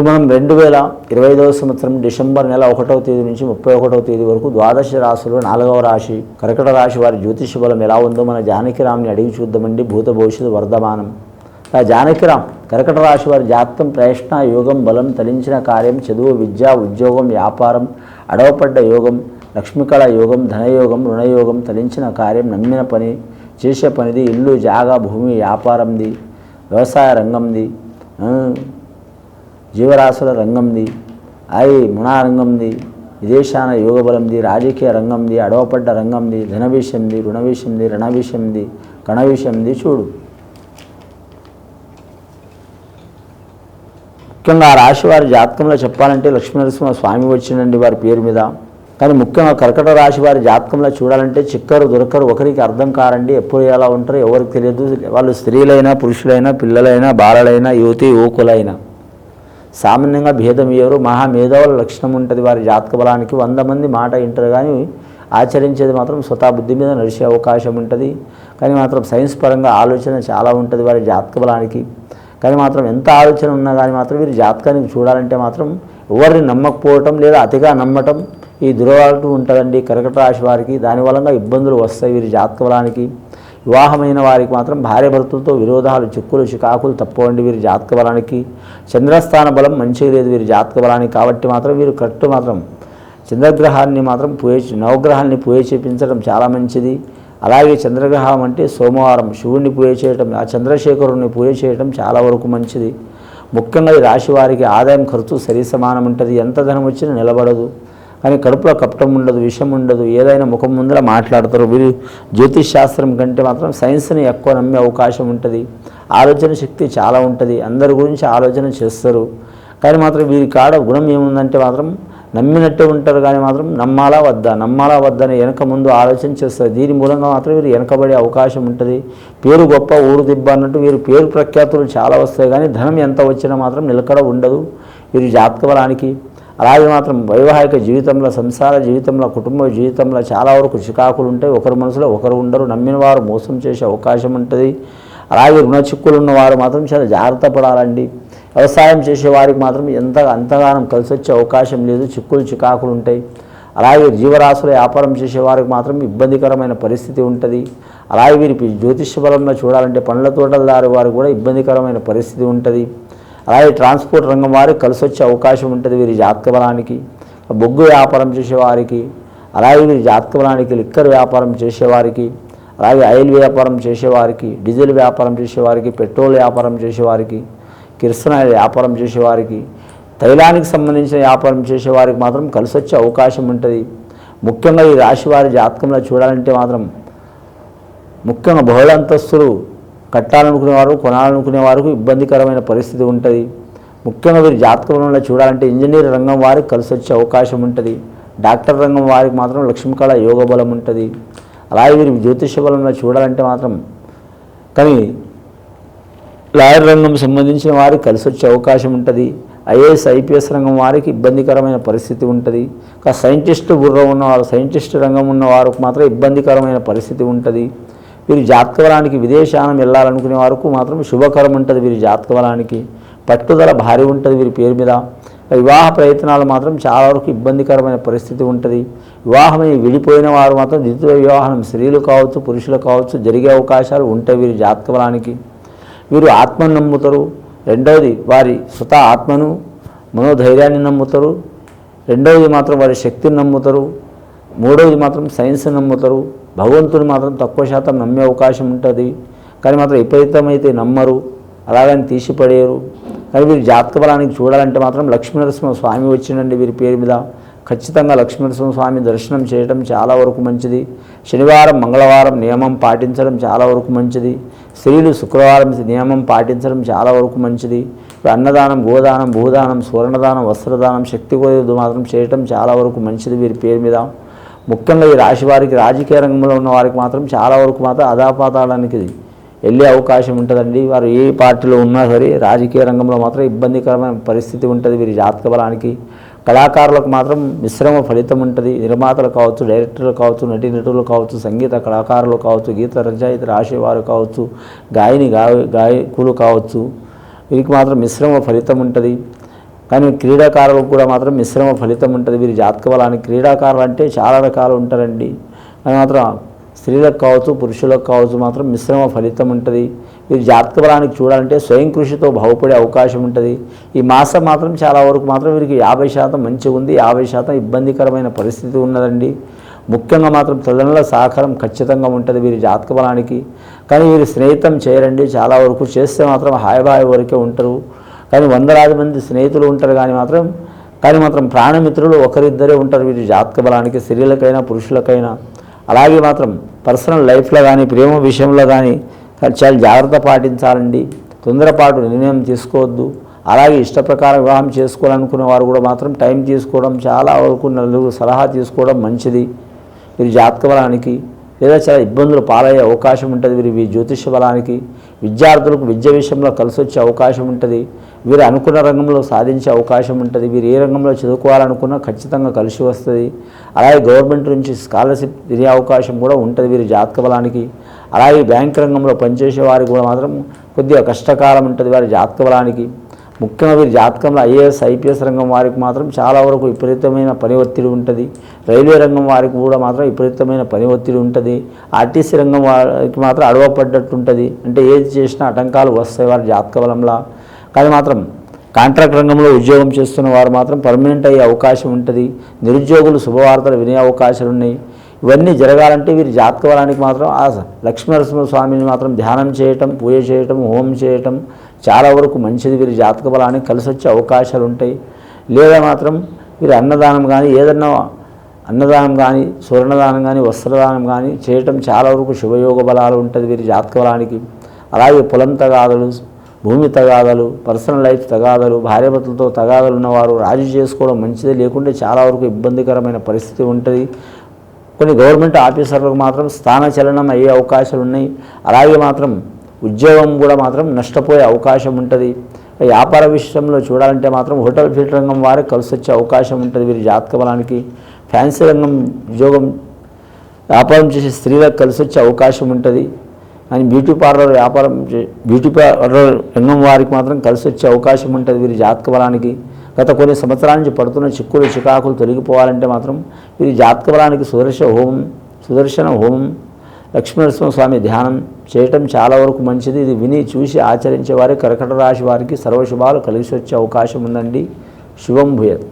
ఇప్పుడు మనం రెండు వేల ఇరవై ఐదవ సంవత్సరం డిసెంబర్ నెల ఒకటవ తేదీ నుంచి ముప్పై ఒకటవ తేదీ వరకు ద్వాదశ రాశులు నాలుగవ రాశి కర్కట రాశి వారి జ్యోతిష బలం ఎలా ఉందో మన జానకిరామ్ని అడిగి చూద్దామండి. భూత భవిష్యత్తు వర్ధమానం. ఆ జానకిరామ్ కర్కట రాశి వారి జాతకం ప్రయత్న యోగం బలం తలించిన కార్యం చదువు విద్య ఉద్యోగం వ్యాపారం అడవపడ్డ యోగం లక్ష్మీకళ యోగం ధనయోగం రుణయోగం తలించిన కార్యం నమ్మిన పని చేసే పనిది ఇల్లు జాగా భూమి వ్యాపారంది వ్యవసాయ రంగంది జీవరాశుల రంగంది ఐ మునారంగంది విదేశాన యోగబలంది రాజకీయ రంగంది అడవపడ్డ రంగంది ధన విషయంది రుణ విషయంది కణ విషయంది చూడు. ముఖ్యంగా ఆ రాశి వారి జాతకంలో చెప్పాలంటే లక్ష్మీనరసింహ స్వామి వచ్చిందండి వారి పేరు మీద. కానీ ముఖ్యంగా కర్కట రాశి వారి జాతకంలో చూడాలంటే చిక్కరు దొరకరు ఒకరికి అర్థం కారండి. ఎప్పుడు ఎలా ఉంటారో ఎవరికి తెలియదు. వాళ్ళు స్త్రీలైనా పురుషులైనా పిల్లలైనా బాలలైనా యువతి యువకులైనా. సామాన్యంగా భేదం ఎవరు మహామేధావుల లక్షణం ఉంటుంది వారి జాతక బలానికి. వంద మంది మాట వింటారు కానీ ఆచరించేది మాత్రం స్వతా బుద్ధి మీద నడిచే అవకాశం ఉంటుంది. కానీ మాత్రం సైన్స్ పరంగా ఆలోచన చాలా ఉంటుంది వారి జాతక బలానికి. కానీ మాత్రం ఎంత ఆలోచన ఉన్నా కానీ మాత్రం వీరి జాతకానికి చూడాలంటే మాత్రం ఎవరిని నమ్మకపోవటం లేదా అతిగా నమ్మటం ఈ దురవాటు ఉంటుందండి. కర్కట రాశి వారికి దాని వలన ఇబ్బందులు వస్తాయి వీరి జాతక బలానికి. వివాహమైన వారికి మాత్రం భార్య భర్తలతో విరోధాలు చిక్కులు చికాకులు తప్పవండి. వీరి జాతక బలానికి చంద్రస్థాన బలం మంచిగా లేదు. వీరి జాతక బలానికి కాబట్టి మాత్రం వీరు కరెక్ట్ మాత్రం చంద్రగ్రహాన్ని మాత్రం పూజ నవగ్రహాన్ని పూజ చేపించడం చాలా మంచిది. అలాగే చంద్రగ్రహం అంటే సోమవారం శివుణ్ణి పూజ చేయటం ఆ చంద్రశేఖరుణ్ణి పూజ చేయటం చాలా వరకు మంచిది. ముఖ్యంగా ఈ రాశి వారికి ఆదాయం ఖర్చు సరి సమానం ఉంటుంది. ఎంత ధనం వచ్చినా నిలబడదు. కానీ కడుపులో కపటం ఉండదు విషం ఉండదు ఏదైనా ముఖం ముందర మాట్లాడతారు. వీరు జ్యోతిష్ శాస్త్రం కంటే మాత్రం సైన్స్ని ఎక్కువ నమ్మే అవకాశం ఉంటుంది. ఆలోచన శక్తి చాలా ఉంటుంది. అందరి గురించి ఆలోచన చేస్తారు. కానీ మాత్రం వీరి కాడ గుణం ఏముందంటే మాత్రం నమ్మినట్టే ఉంటారు కానీ మాత్రం నమ్మాలా వద్దా? నమ్మాలా వద్దా అని వెనక ముందు ఆలోచన చేస్తారు. దీని మూలంగా మాత్రం వీరు వెనకబడే అవకాశం ఉంటుంది. పేరు గొప్ప ఊరు దిబ్బ అన్నట్టు వీరు పేరు ప్రఖ్యాతులు చాలా వస్తాయి. కానీ ధనం ఎంత వచ్చినా మాత్రం నిలకడ ఉండదు. వీరి జాతక బలానికి అలాగే మాత్రం వైవాహిక జీవితంలో సంసార జీవితంలో కుటుంబ జీవితంలో చాలా వరకు చికాకులు ఉంటాయి. ఒకరి మనసులో ఒకరు ఉండరు. నమ్మిన వారు మోసం చేసే అవకాశం ఉంటుంది. అలాగే రుణ చిక్కులు ఉన్న వారు మాత్రం చాలా జాగ్రత్త పడాలండి. వ్యవసాయం చేసే వారికి మాత్రం ఎంత అంతగానం కలిసి వచ్చే అవకాశం లేదు. చిక్కులు చికాకులు ఉంటాయి. అలాగే జీవరాశుల వ్యాపారం చేసే వారికి మాత్రం ఇబ్బందికరమైన పరిస్థితి ఉంటుంది. అలాగే వీరి జ్యోతిష్య బలంలో చూడాలంటే పండ్ల తోటలదారి వారికి కూడా ఇబ్బందికరమైన పరిస్థితి ఉంటుంది. అలాగే ట్రాన్స్పోర్ట్ రంగం వారికి కలిసి వచ్చే అవకాశం ఉంటుంది వీరి జాతక బలానికి బొగ్గు వ్యాపారం చేసేవారికి అలాగే వీరి జాతక బలానికి లిక్కర్ వ్యాపారం చేసేవారికి అలాగే ఆయిల్ వ్యాపారం చేసేవారికి డీజిల్ వ్యాపారం చేసేవారికి పెట్రోల్ వ్యాపారం చేసేవారికి కిరసనాయిల్ వ్యాపారం చేసేవారికి తైలానికి సంబంధించిన వ్యాపారం చేసేవారికి మాత్రం కలిసి వచ్చే అవకాశం ఉంటుంది. ముఖ్యంగా ఈ రాశి వారి జాతకంలో చూడాలంటే మాత్రం ముఖ్యంగా బహుళ అంతస్తులు కట్టాలనుకునే వారు కొనాలనుకునే వారికి ఇబ్బందికరమైన పరిస్థితి ఉంటుంది. ముఖ్యంగా వీరి జాతకంలో చూడాలంటే ఇంజనీర్ రంగం వారికి కలిసి వచ్చే అవకాశం ఉంటుంది. డాక్టర్ రంగం వారికి మాత్రం లక్ష్మీకళ యోగ బలం ఉంటుంది. అలాగే వీరి జ్యోతిష బలంలో చూడాలంటే మాత్రం కానీ లాయర్ రంగం సంబంధించిన వారికి కలిసి వచ్చే అవకాశం ఉంటుంది. ఐఏఎస్ ఐపీఎస్ రంగం వారికి ఇబ్బందికరమైన పరిస్థితి ఉంటుంది. ఇంకా సైంటిస్ట్ బుర్ర ఉన్నవారు సైంటిస్ట్ రంగం ఉన్న వారికి మాత్రం ఇబ్బందికరమైన పరిస్థితి ఉంటుంది. వీరి జాతకబలానికి విదేశానం వెళ్ళాలనుకునే వరకు మాత్రం శుభకరం ఉంటుంది వీరి జాతకవలానికి. పట్టుదల భారీ ఉంటుంది వీరి పేరు మీద. వివాహ ప్రయత్నాలు మాత్రం చాలా వరకు ఇబ్బందికరమైన పరిస్థితి ఉంటుంది. వివాహమై విడిపోయిన వారు మాత్రం ద్వితీయ వివాహం స్త్రీలు కావచ్చు పురుషులు కావచ్చు జరిగే అవకాశాలు ఉంటాయి వీరి జాతకవలానికి. వీరు ఆత్మను నమ్ముతారు. రెండవది వారి స్వత ఆత్మను మనోధైర్యాన్ని నమ్ముతారు. రెండవది మాత్రం వారి శక్తిని నమ్ముతారు. మూడవది మాత్రం సైన్స్ నమ్ముతారు. భగవంతుని మాత్రం తక్కువ శాతం నమ్మే అవకాశం ఉంటుంది. కానీ మాత్రం విపరీతమైతే నమ్మరు. అలాగని తీసిపడేయరు. కానీ వీరు జాతక బలానికి చూడాలంటే మాత్రం లక్ష్మీనరసింహ స్వామి వచ్చిండండి వీరి పేరు మీద. ఖచ్చితంగా లక్ష్మీనరసింహ స్వామి దర్శనం చేయడం చాలా వరకు మంచిది. శనివారం మంగళవారం నియమం పాటించడం చాలా వరకు మంచిది. స్త్రీలు శుక్రవారం నియమం పాటించడం చాలా వరకు మంచిది. అన్నదానం గోదానం భూదానం సువర్ణదానం వస్త్రదానం శక్తి కొద్ది మాత్రం చేయటం చాలా వరకు మంచిది వీరి పేరు మీద. ముఖ్యంగా ఈ రాశి వారికి రాజకీయ రంగంలో ఉన్న వారికి మాత్రం చాలా వరకు మాత్రం అదాపాతాడానికి వెళ్ళే అవకాశం ఉంటుందండి. వారు ఏ పార్టీలో ఉన్నా సరే రాజకీయ రంగంలో మాత్రం ఇబ్బందికరమైన పరిస్థితి ఉంటుంది. వీరి జాతక బలానికి కళాకారులకు మాత్రం మిశ్రమ ఫలితం ఉంటుంది. నిర్మాతలు కావచ్చు డైరెక్టర్లు కావచ్చు నటీనటులు కావచ్చు సంగీత కళాకారులు కావచ్చు గీత రచయిత రాసేవారు కావచ్చు గాయని గాయ గాయకులు కావచ్చు వీరికి మాత్రం మిశ్రమ ఫలితం ఉంటుంది. కానీ క్రీడాకారులకు కూడా మాత్రం మిశ్రమ ఫలితం ఉంటుంది. వీరి జాతక బలానికి క్రీడాకారులు అంటే చాలా రకాలు ఉంటారండి. అది మాత్రం స్త్రీలకు కావచ్చు పురుషులకు కావచ్చు మాత్రం మిశ్రమ ఫలితం ఉంటుంది. వీరి జాతక బలానికి చూడాలంటే స్వయం కృషితో బాగుపడే అవకాశం ఉంటుంది. ఈ మాసం మాత్రం చాలా వరకు మాత్రం వీరికి యాభై శాతం మంచిగా ఉంది. యాభై శాతం ఇబ్బందికరమైన పరిస్థితి ఉన్నదండి. ముఖ్యంగా మాత్రం తల్లిదండ్రుల సహకారం ఖచ్చితంగా ఉంటుంది వీరి జాతక బలానికి కానీ వీరు స్నేహితం చేయరండి. చాలా వరకు చేస్తే మాత్రం హాయిబాయి వరకే ఉంటారు. కానీ వందలాది మంది స్నేహితులు ఉంటారు కానీ మాత్రం కానీ మాత్రం ప్రాణమిత్రులు ఒకరిద్దరే ఉంటారు. వీరి జాతక బలానికి స్త్రీలకైనా పురుషులకైనా. అలాగే మాత్రం పర్సనల్ లైఫ్లో కానీ ప్రేమ విషయంలో కానీ చాలా జాగ్రత్త పాటించాలండి. తొందరపాటు నిర్ణయం తీసుకోవద్దు. అలాగే ఇష్టప్రకారం వివాహం చేసుకోవాలనుకునే వారు కూడా మాత్రం టైం తీసుకోవడం చాలా వరకు నలుగురు సలహా తీసుకోవడం మంచిది. వీరి జాతక బలానికి లేదా చాలా ఇబ్బందులు పాలయ్యే అవకాశం ఉంటుంది. వీరి వీరి జ్యోతిష బలానికి విద్యార్థులకు విద్య విషయంలో కలిసి వచ్చే అవకాశం ఉంటుంది. వీరు అనుకున్న రంగంలో సాధించే అవకాశం ఉంటుంది. వీరు ఏ రంగంలో చదువుకోవాలనుకున్నా ఖచ్చితంగా కలిసి వస్తుంది. అలాగే గవర్నమెంట్ నుంచి స్కాలర్షిప్ తినే అవకాశం కూడా ఉంటుంది వీరి జాతక బలానికి. అలాగే బ్యాంక్ రంగంలో పనిచేసే వారికి కూడా మాత్రం కొద్దిగా కష్టకాలం ఉంటుంది వారి జాతక బలానికి. ముఖ్యంగా వీరి జాతకంలో ఐఏఎస్ ఐపీఎస్ రంగం వారికి మాత్రం చాలా వరకు విపరీతమైన పని ఒత్తిడి ఉంటుంది. రైల్వే రంగం వారికి కూడా మాత్రం విపరీతమైన పని ఒత్తిడి ఉంటుంది. ఆర్టీసీ రంగం వారికి మాత్రం అడవపడ్డట్టు ఉంటుంది. అంటే ఏది చేసినా ఆటంకాలు వస్తాయి వారి జాతక బలంలా. కానీ మాత్రం కాంట్రాక్ట్ రంగంలో ఉద్యోగం చేస్తున్న వారు మాత్రం పర్మనెంట్ అయ్యే అవకాశం ఉంటుంది. నిరుద్యోగులు శుభవార్తలు వినే అవకాశాలు ఉన్నాయి. ఇవన్నీ జరగాలంటే వీరి జాతక బలానికి మాత్రం ఆ లక్ష్మీనరసింహ స్వామిని మాత్రం ధ్యానం చేయటం పూజ చేయటం హోమం చేయటం చాలా వరకు మంచిది వీరి జాతక బలానికి కలిసి వచ్చే అవకాశాలు ఉంటాయి లేదా మాత్రం వీరి అన్నదానం కానీ ఏదన్నా అన్నదానం కానీ స్వర్ణదానం కానీ వస్త్రదానం కానీ చేయటం చాలా వరకు శుభయోగ బలాలు ఉంటుంది వీరి జాతక బలానికి. అలాగే పొలం తగాదలు భూమి తగాదలు పర్సనల్ లైఫ్ తగాదలు భార్యభర్తలతో తగాదలు ఉన్నవారు రాజీ చేసుకోవడం మంచిదే. లేకుంటే చాలా వరకు ఇబ్బందికరమైన పరిస్థితి ఉంటుంది. కొన్ని గవర్నమెంట్ ఆఫీసర్లకు మాత్రం స్థానచలనం అయ్యే అవకాశాలు ఉన్నాయి అలాగే మాత్రం ఉద్యోగం కూడా మాత్రం నష్టపోయే అవకాశం ఉంటుంది. వ్యాపార విషయంలో చూడాలంటే మాత్రం హోటల్ ఫీల్డ్ రంగం వారికి కలిసి వచ్చే అవకాశం ఉంటుంది వీరి జాతక బలానికి ఫ్యాన్సీ రంగం ఉద్యోగం వ్యాపారం చేసే స్త్రీలకు కలిసి వచ్చే అవకాశం ఉంటుంది. అని బ్యూటీ పార్లర్ వ్యాపారం బ్యూటీ పార్లర్ రంగం వారికి మాత్రం కలిసి వచ్చే అవకాశం ఉంటుంది వీరి జాతక బలానికి గత కొన్ని సంవత్సరాల నుంచి పడుతున్న చిక్కులు చికాకులు తొలగిపోవాలంటే మాత్రం వీరి జాతక బలానికి సుదర్శన హోమం సుదర్శన హోమం లక్ష్మీనరసింహస్వామి ధ్యానం చేయటం చాలా వరకు మంచిది. ఇది విని చూసి ఆచరించేవారి కర్కట రాశి వారికి సర్వశుభాలు కలిసి వచ్చే అవకాశం ఉందండి. శుభం భూయత్.